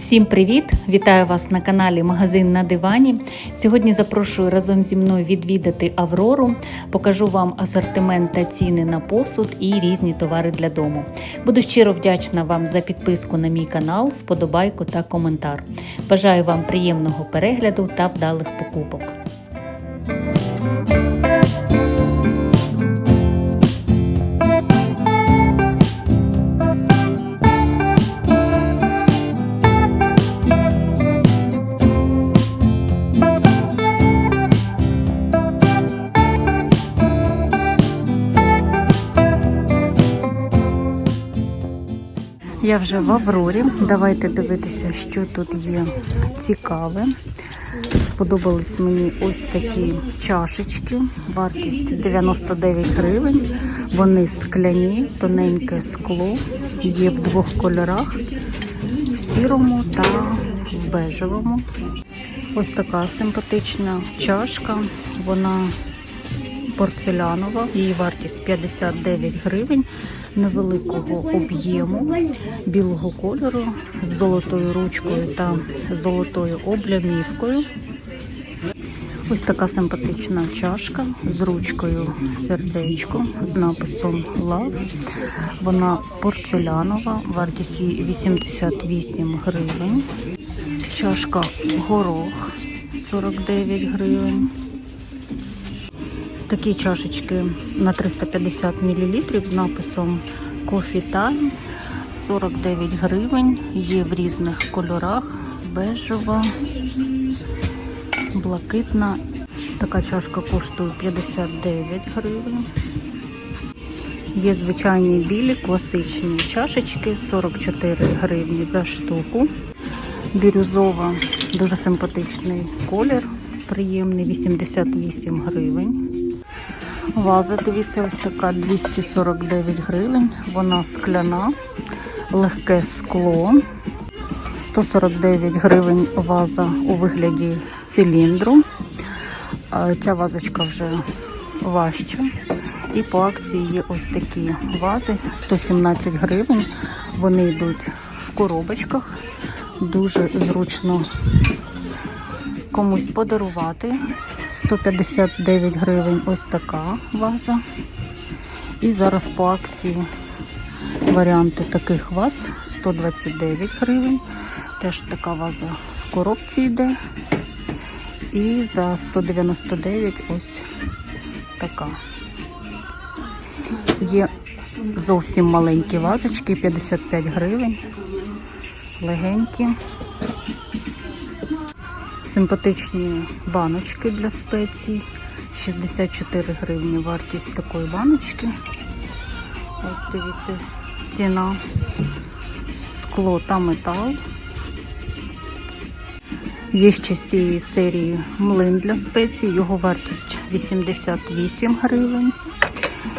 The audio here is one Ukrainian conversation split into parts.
Всім привіт! Вітаю вас на каналі Магазин на дивані. Сьогодні запрошую разом зі мною відвідати Аврору. Покажу вам асортимент та ціни на посуд і різні товари для дому. Буду щиро вдячна вам за підписку на мій канал, вподобайку та коментар. Бажаю вам приємного перегляду та вдалих покупок. Я вже в Аврорі. Давайте дивитися, що тут є цікаве. Сподобались мені ось такі чашечки. Вартість 99 гривень. Вони скляні, тоненьке скло. Є в двох кольорах: в сірому та в бежевому. Ось така симпатична чашка. Вона порцелянова. Її вартість 59 гривень невеликого об'єму білого кольору з золотою ручкою та золотою облямівкою. Ось така симпатична чашка з ручкою сердечко з написом Love. Вона порцелянова, вартість її 88 гривень. Чашка горох 49 гривень. Такі чашечки на 350 мл з написом Coffee Time 49 гривень. Є в різних кольорах. Бежева, блакитна. Така чашка коштує 59 гривень. Є звичайні білі класичні чашечки 44 гривні за штуку. Бірюзова, дуже симпатичний колір, приємний 88 гривень. Ваза, дивіться, ось така 249 гривень. Вона скляна, легке скло. 149 гривень ваза у вигляді циліндру. Ця вазочка вже важча. І по акції є ось такі вази 117 гривень. Вони йдуть в коробочках. Дуже зручно комусь подарувати. 159 гривень ось така ваза. І зараз по акції варіанти таких ваз 129 гривень. Теж така ваза в коробці йде. І за 199 ось така. Є зовсім маленькі вазочки, 55 гривень, легенькі. Симпатичні баночки для спецій. 64 гривні вартість такої баночки. Ось дивіться, ціна скло та метал. Є ще з цієї серії млин для спецій, його вартість 88 гривень.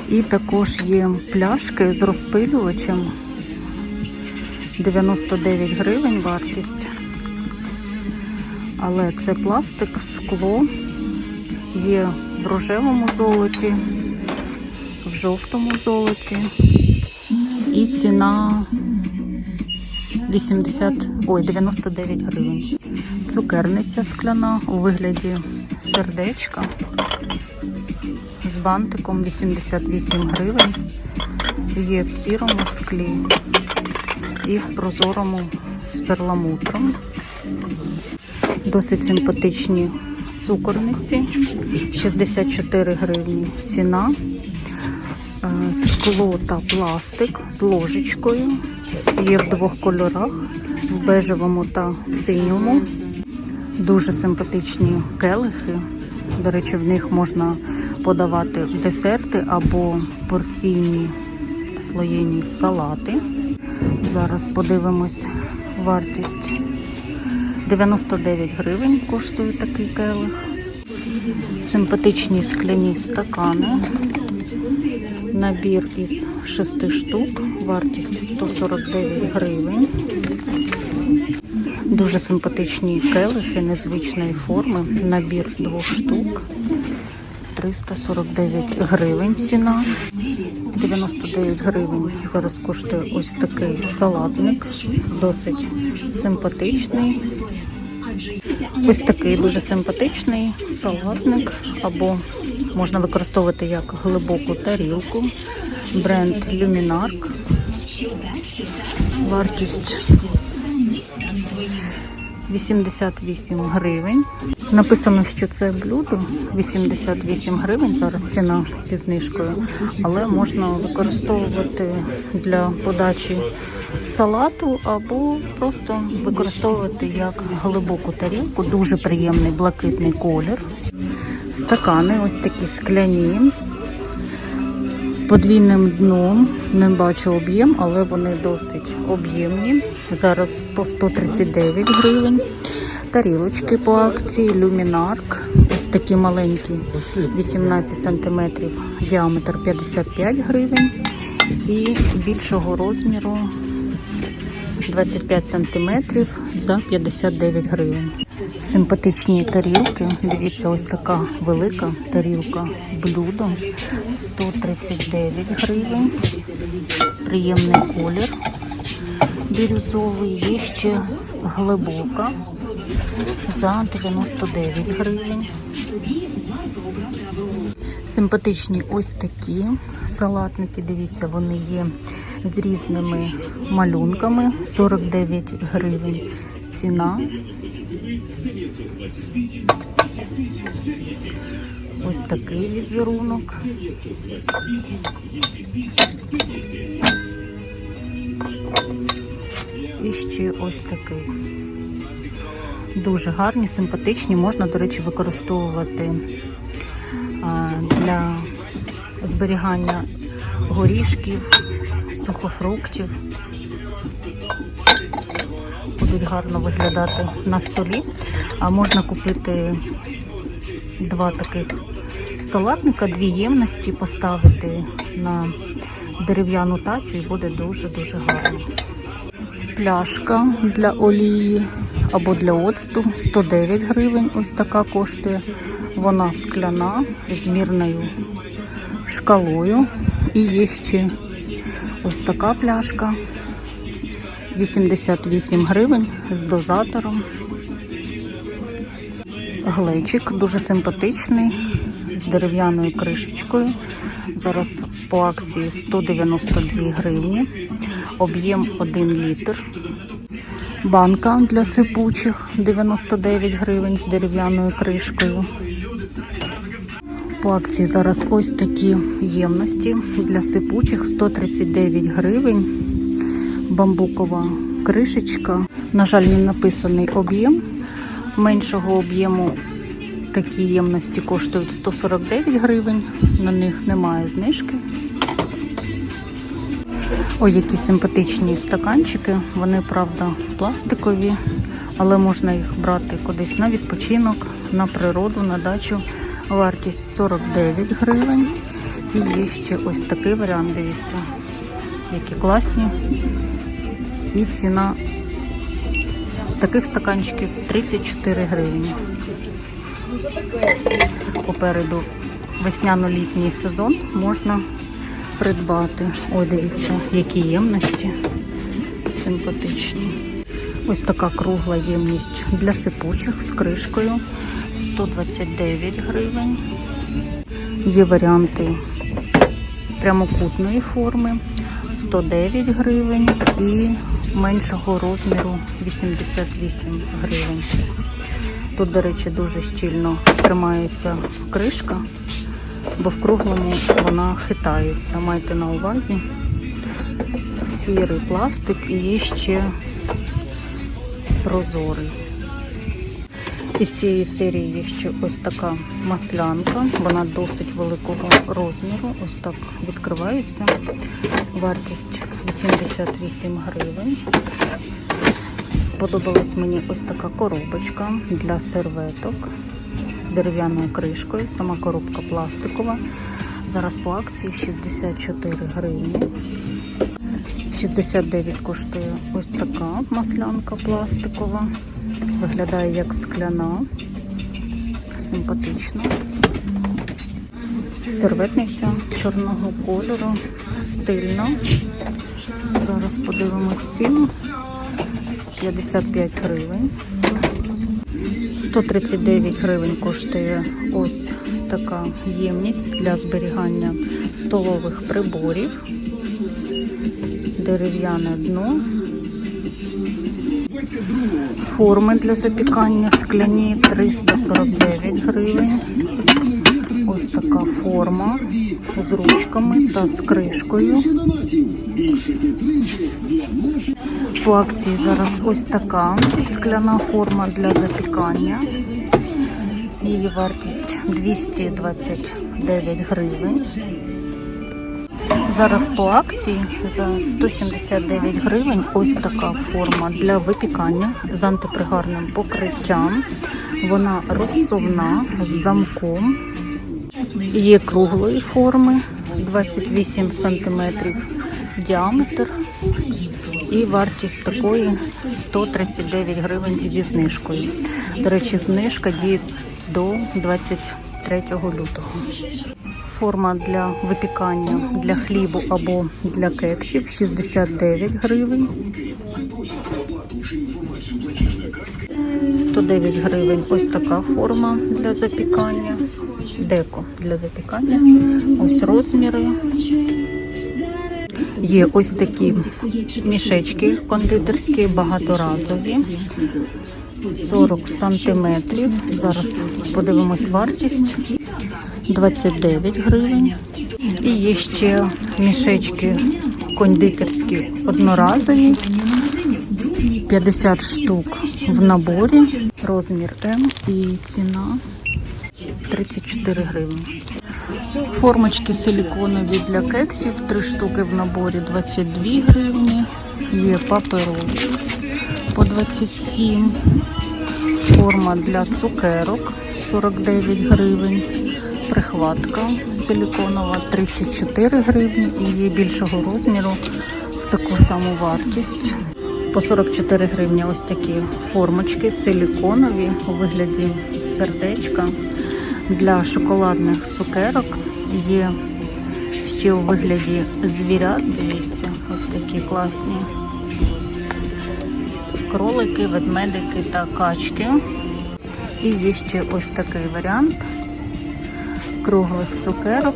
І також є пляшки з розпилювачем 99 гривень вартість. Але це пластик, скло, є в рожевому золоті, в жовтому золоті. І ціна 80, ой, 99 гривень. Цукерниця скляна у вигляді сердечка з бантиком 88 гривень. Є в сірому склі і в прозорому з перламутром. Досить симпатичні цукорниці. 64 гривні ціна. Е, Скло та пластик з ложечкою. Є в двох кольорах, в бежевому та синьому. Дуже симпатичні келихи. До речі, в них можна подавати десерти або порційні слоєні салати. Зараз подивимось вартість. 99 гривень коштує такий келих. Симпатичні скляні стакани. Набір із 6 штук. Вартість 149 гривень. Дуже симпатичні келихи незвичної форми. Набір з двох штук. 349 гривень ціна. 99 гривень. Зараз коштує ось такий салатник, досить симпатичний. Ось такий дуже симпатичний салатник, або можна використовувати як глибоку тарілку. Бренд Luminark. Вартість 88 гривень. Написано, що це блюдо 88 гривень. Зараз ціна зі знижкою, але можна використовувати для подачі салату або просто використовувати як глибоку тарілку. Дуже приємний блакитний колір. Стакани ось такі скляні. З подвійним дном не бачу об'єм, але вони досить об'ємні. Зараз по 139 гривень. Тарілочки по акції Люмінарк. Ось такі маленькі, 18 см, діаметр 55 гривень. І більшого розміру 25 см за 59 гривень. Симпатичні тарілки. Дивіться, ось така велика тарілка блюдо 139 гривень. Приємний колір. Бірюзовий, є ще глибока за 99 гривень. Симпатичні ось такі салатники. Дивіться, вони є з різними малюнками. 49 гривень ціна. Ось такий візерунок. І ще ось такий. Дуже гарні, симпатичні. Можна, до речі, використовувати для зберігання горішків, сухофруктів. Будуть гарно виглядати на столі. А можна купити два таких салатника, дві ємності, поставити на дерев'яну тацю і буде дуже-дуже гарно. Пляшка для олії або для оцту 109 гривень. Ось така коштує. Вона скляна з мірною шкалою. І є ще ось така пляшка 88 гривень з дозатором. Глечик дуже симпатичний, з дерев'яною кришечкою. Зараз по акції 192 гривні, об'єм 1 літр. Банка для сипучих 99 гривень з дерев'яною кришкою. По акції зараз ось такі ємності для сипучих 139 гривень. Бамбукова кришечка. На жаль, не написаний об'єм. Меншого об'єму такі ємності коштують 149 гривень. На них немає знижки. Ой, які симпатичні стаканчики. Вони, правда, пластикові, але можна їх брати кудись на відпочинок, на природу, на дачу. Вартість 49 гривень. І є ще ось такий варіант, дивіться, які класні. І ціна таких стаканчиків 34 гривні. Попереду весняно-літній сезон можна придбати. Ой, дивіться, які ємності симпатичні. Ось така кругла ємність для сипучих з кришкою 129 гривень. Є варіанти прямокутної форми 109 гривень і меншого розміру 88 гривень. Тут, до речі, дуже щільно тримається кришка, бо в круглому вона хитається. Майте на увазі сірий пластик і є ще прозорий. Із цієї серії є ще ось така маслянка. Вона досить великого розміру. Ось так відкривається. Вартість 88 гривень. Сподобалась мені ось така коробочка для серветок дерев'яною кришкою. Сама коробка пластикова. Зараз по акції 64 гривні. 69 коштує ось така маслянка пластикова. Виглядає як скляна. Симпатично. Серветниця чорного кольору, стильно. Зараз подивимось ціну. 55 гривень. 139 гривень коштує ось така ємність для зберігання столових приборів. Дерев'яне дно. Форми для запікання скляні 349 гривень. Ось така форма з ручками та з кришкою. По акції зараз ось така скляна форма для запікання. Її вартість 229 гривень. Зараз по акції за 179 гривень ось така форма для випікання з антипригарним покриттям. Вона розсувна з замком. Є круглої форми 28 см діаметр. І вартість такої 139 гривень зі знижкою. До речі, знижка діє до 23 лютого. Форма для випікання для хлібу або для кексів 69 гривень. 109 гривень ось така форма для запікання. Деко для запікання. Ось розміри. Є ось такі мішечки кондитерські, багаторазові. 40 сантиметрів. Зараз подивимось вартість. 29 гривень. І є ще мішечки кондитерські одноразові. 50 штук в наборі. Розмір М і ціна 34 гривні. Формочки силіконові для кексів, 3 штуки в наборі 22 гривні. Є паперові по 27. Форма для цукерок 49 гривень. Прихватка силіконова 34 гривні і є більшого розміру в таку саму вартість. По 44 гривні ось такі формочки силіконові у вигляді сердечка для шоколадних цукерок. Є ще у вигляді звірят, дивіться, ось такі класні кролики, ведмедики та качки. І є ще ось такий варіант круглих цукерок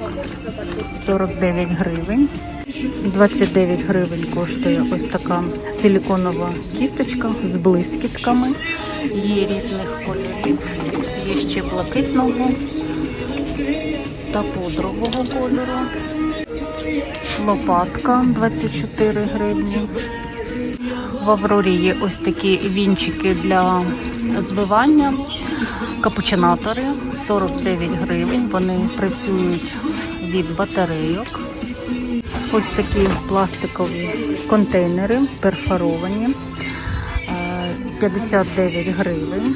49 гривень. 29 гривень коштує ось така силіконова кісточка з блискітками. Є різних кольорів. Є ще блакитного та пудрового кольору. Лопатка 24 гривні. В Аврорі є ось такі вінчики для збивання. Капучинатори 49 гривень. Вони працюють від батарейок. Ось такі пластикові контейнери перфоровані. Е, 59 гривень.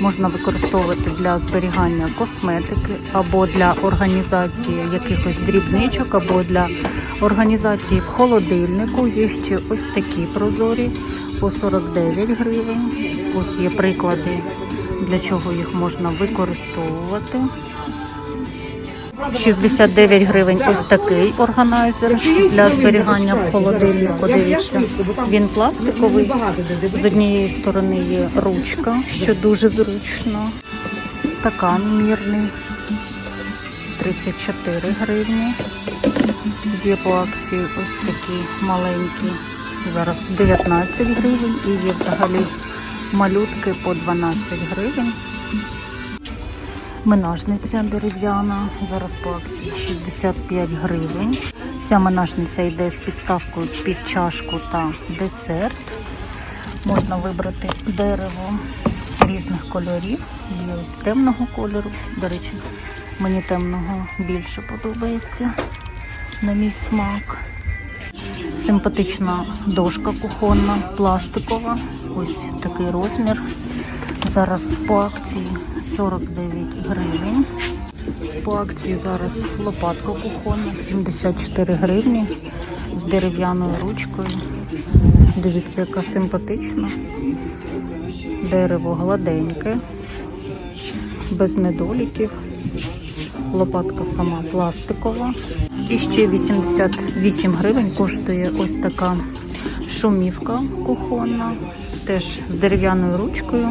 Можна використовувати для зберігання косметики або для організації якихось дрібничок, або для організації в холодильнику. Є ще ось такі прозорі по 49 гривень. Ось є приклади, для чого їх можна використовувати. 69 гривень ось такий органайзер для зберігання в холодильнику. Дивіться, він пластиковий. З однієї сторони є ручка, що дуже зручно. Стакан мірний 34 гривні. Є по акції ось такі маленькі. Зараз 19 гривень і є взагалі малютки по 12 гривень. Минажниця дерев'яна, зараз по акції 65 гривень. Ця минажниця йде з підставкою під чашку та десерт. Можна вибрати дерево різних кольорів. Є ось темного кольору. До речі, мені темного більше подобається на мій смак. Симпатична дошка кухонна, пластикова. Ось такий розмір. Зараз по акції 49 гривень. По акції зараз лопатка кухонна 74 гривні з дерев'яною ручкою. Дивіться, яка симпатична. Дерево гладеньке, без недоліків. Лопатка сама пластикова. І ще 88 гривень коштує ось така шумівка кухонна, теж з дерев'яною ручкою.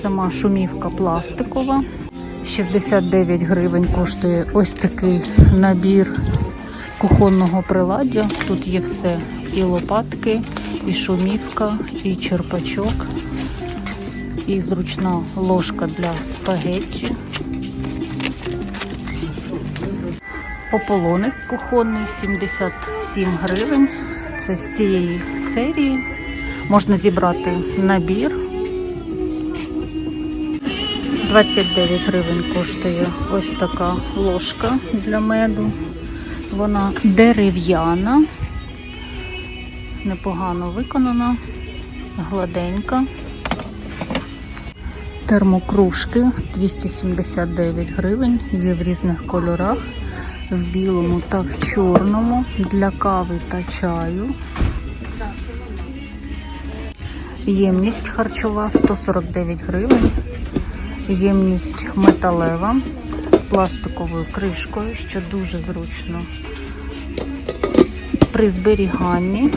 Сама шумівка пластикова. 69 гривень коштує ось такий набір кухонного приладдя. Тут є все. І лопатки, і шумівка, і черпачок, і зручна ложка для спагетті. Ополоник кухонний 77 гривень. Це з цієї серії. Можна зібрати набір. 29 гривень коштує ось така ложка для меду. Вона дерев'яна, непогано виконана, гладенька. Термокружки 279 гривень, є в різних кольорах, в білому та в чорному для кави та чаю. Ємність харчова 149 гривень. Ємність металева з пластиковою кришкою, що дуже зручно при зберіганні.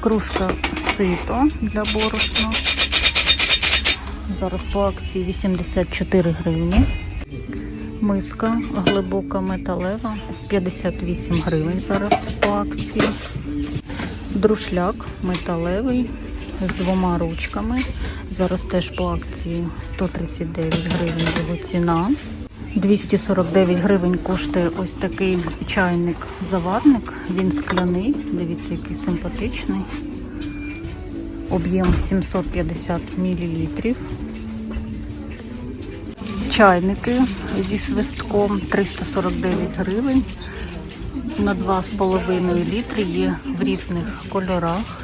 Кружка сито для борошна. Зараз по акції 84 гривні. Миска глибока металева 58 гривень зараз по акції. Друшляк металевий з двома ручками. Зараз теж по акції 139 гривень його ціна. 249 гривень коштує ось такий чайник-заварник. Він скляний. Дивіться, який симпатичний. Об'єм 750 мл. Чайники зі свистком 349 гривень. На 2,5 літри є в різних кольорах.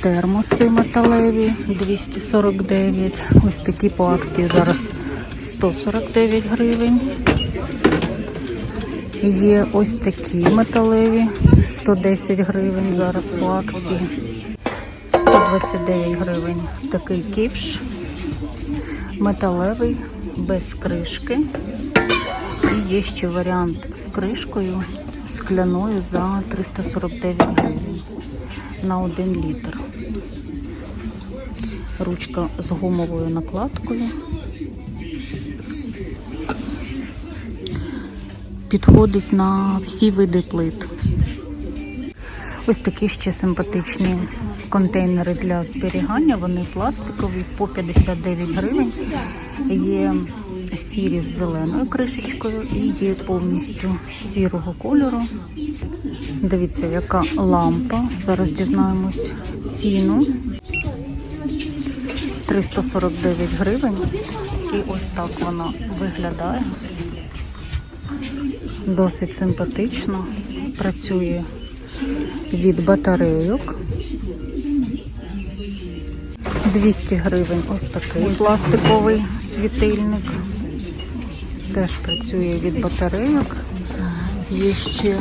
Термоси металеві 249. Ось такі по акції зараз 149 гривень. Є ось такі металеві 110 гривень зараз по акції. 129 гривень такий кіпш. Металевий, без кришки. І є ще варіант з кришкою скляною за 349 гривень на 1 літр. Ручка з гумовою накладкою. Підходить на всі види плит. Ось такі ще симпатичні контейнери для зберігання. Вони пластикові по 59 гривень. Є сірі з зеленою кришечкою і є повністю сірого кольору. Дивіться, яка лампа. Зараз дізнаємось ціну. 349 гривень. І ось так вона виглядає. Досить симпатично. Працює від батарейок. 200 гривень ось такий пластиковий світильник. Теж працює від батарейок. Є ще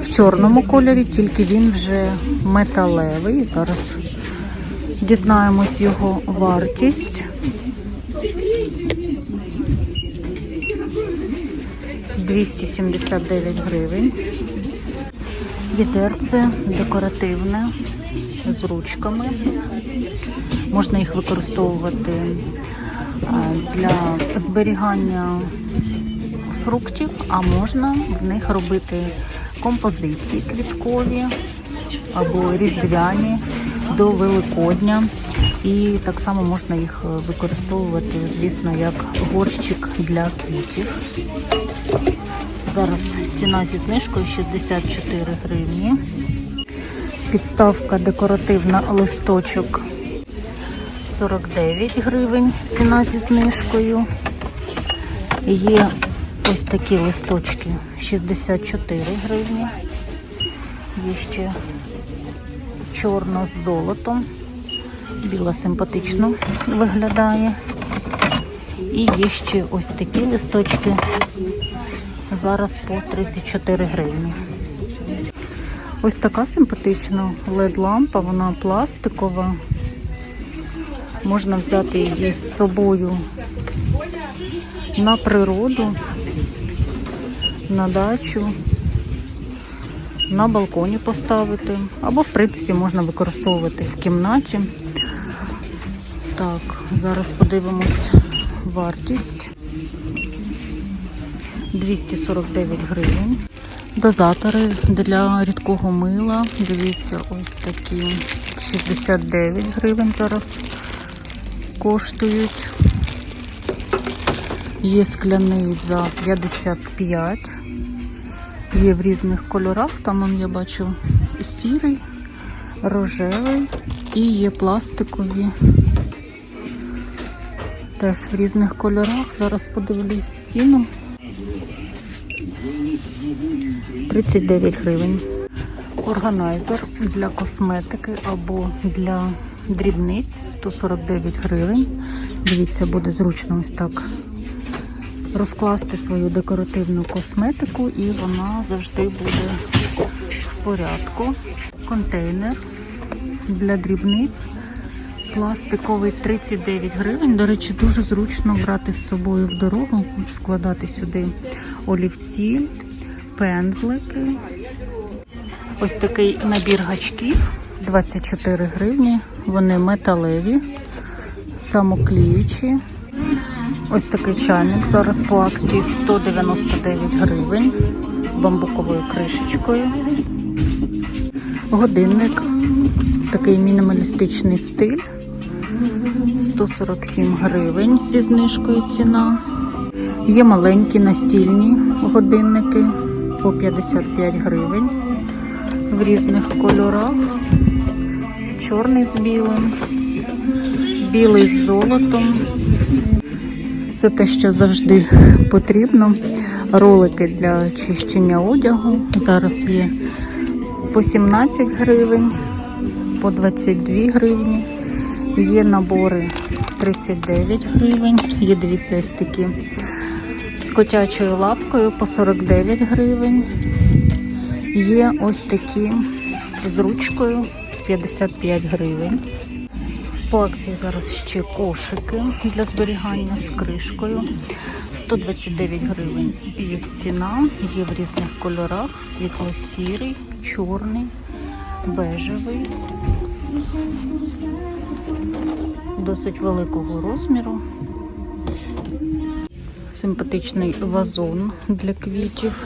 в чорному кольорі, тільки він вже металевий. Зараз дізнаємось його вартість. Двісті сімдесят дев'ять гривень. Відерце декоративне з ручками. Можна їх використовувати для зберігання фруктів, а можна в них робити композиції квіткові або різдвяні до Великодня. І так само можна їх використовувати, звісно, як горщик для квітів. Зараз ціна зі знижкою 64 гривні. Підставка декоративна листочок 49 гривень. Ціна зі знижкою. Є ось такі листочки 64 гривні. Є ще чорна з золотом. Біла симпатично виглядає. І є ще ось такі листочки. Зараз по 34 гривні. Ось така симпатична LED-лампа, вона пластикова. Можна взяти її з собою на природу, на дачу, на балконі поставити. Або, в принципі, можна використовувати в кімнаті. Так, зараз подивимось вартість. 249 гривень. Дозатори для рідкого мила. Дивіться, ось такі 69 гривень зараз коштують. Є скляний за 55. Є в різних кольорах. Там я бачу сірий, рожевий і є пластикові. Теж в різних кольорах. Зараз подивлюсь ціну. 39 гривень. Органайзер для косметики або для дрібниць 149 гривень. Дивіться, буде зручно ось так розкласти свою декоративну косметику і вона завжди буде в порядку. Контейнер для дрібниць. Пластиковий 39 гривень. До речі, дуже зручно брати з собою в дорогу, складати сюди олівці, пензлики. Ось такий набір гачків 24 гривні. Вони металеві, самокліючі. Ось такий чайник зараз по акції 199 гривень з бамбуковою кришечкою. Годинник, такий мінімалістичний стиль. 147 гривень зі знижкою ціна. Є маленькі настільні годинники по 55 гривень в різних кольорах. Чорний з білим, білий з золотом. Це те, що завжди потрібно. Ролики для очищення одягу. Зараз є по 17 гривень, по 22 гривні. Є набори 39 гривень. Є, дивіться, ось такі з котячою лапкою по 49 гривень. Є ось такі з ручкою 55 гривень. По акції зараз ще кошики для зберігання з кришкою. 129 гривень їх ціна. Є в різних кольорах: світло-сірий, чорний, бежевий. Досить великого розміру. Симпатичний вазон для квітів.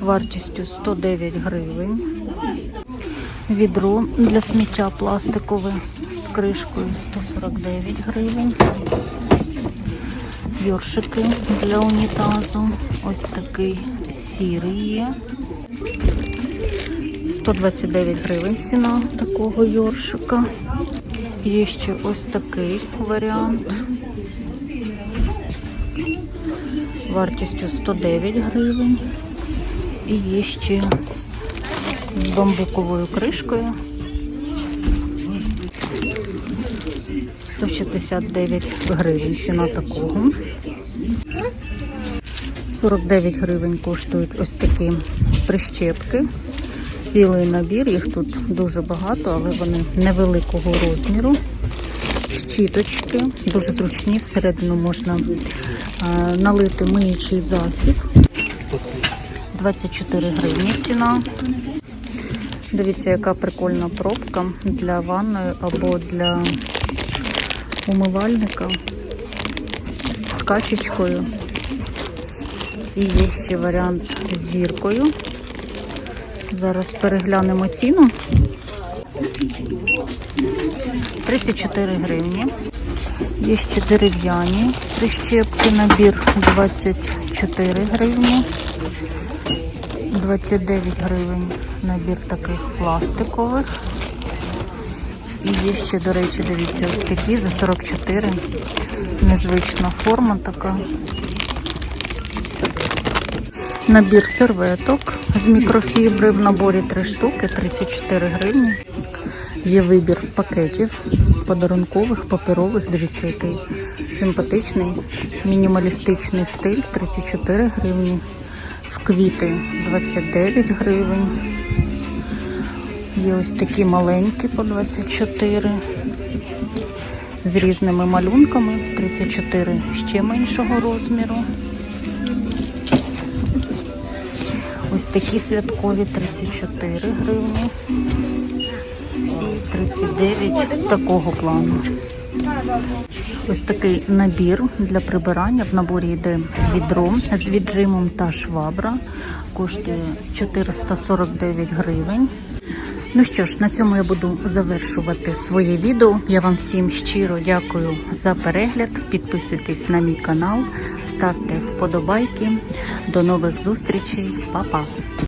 Вартістю 109 гривень. Відро для сміття пластикове кришкою 149 гривень. Йоршики для унітазу. Ось такий сірий є. 129 гривень ціна такого йоршика. Є ще ось такий варіант. Вартістю 109 гривень. І є ще з бамбуковою кришкою. 169 гривень ціна такого. 49 гривень коштують ось такі прищепки. Цілий набір, їх тут дуже багато, але вони невеликого розміру. Щіточки, дуже зручні, всередину можна а, налити миючий засіб. 24 гривні ціна. Дивіться, яка прикольна пробка для ванної або для умивальника з качечкою. І є ще варіант з зіркою. Зараз переглянемо ціну. 34 гривні. Є ще дерев'яні прищепки, набір 24 гривні. 29 гривень набір таких пластикових. І є ще, до речі, дивіться, ось такі за 44. Незвична форма така. Набір серветок з мікрофібри в наборі 3 штуки, 34 гривні. Є вибір пакетів подарункових, паперових. Дивіться, який симпатичний, мінімалістичний стиль 34 гривні. В квіти 29 гривень. Є ось такі маленькі по 24. з різними малюнками. 34 ще меншого розміру. Ось такі святкові 34 гривні. І 39 такого плану. Ось такий набір для прибирання. В наборі йде відро з віджимом та швабра. Коштує 449 гривень. Ну що ж, на цьому я буду завершувати своє відео. Я вам всім щиро дякую за перегляд. Підписуйтесь на мій канал, ставте вподобайки. До нових зустрічей, Па-па!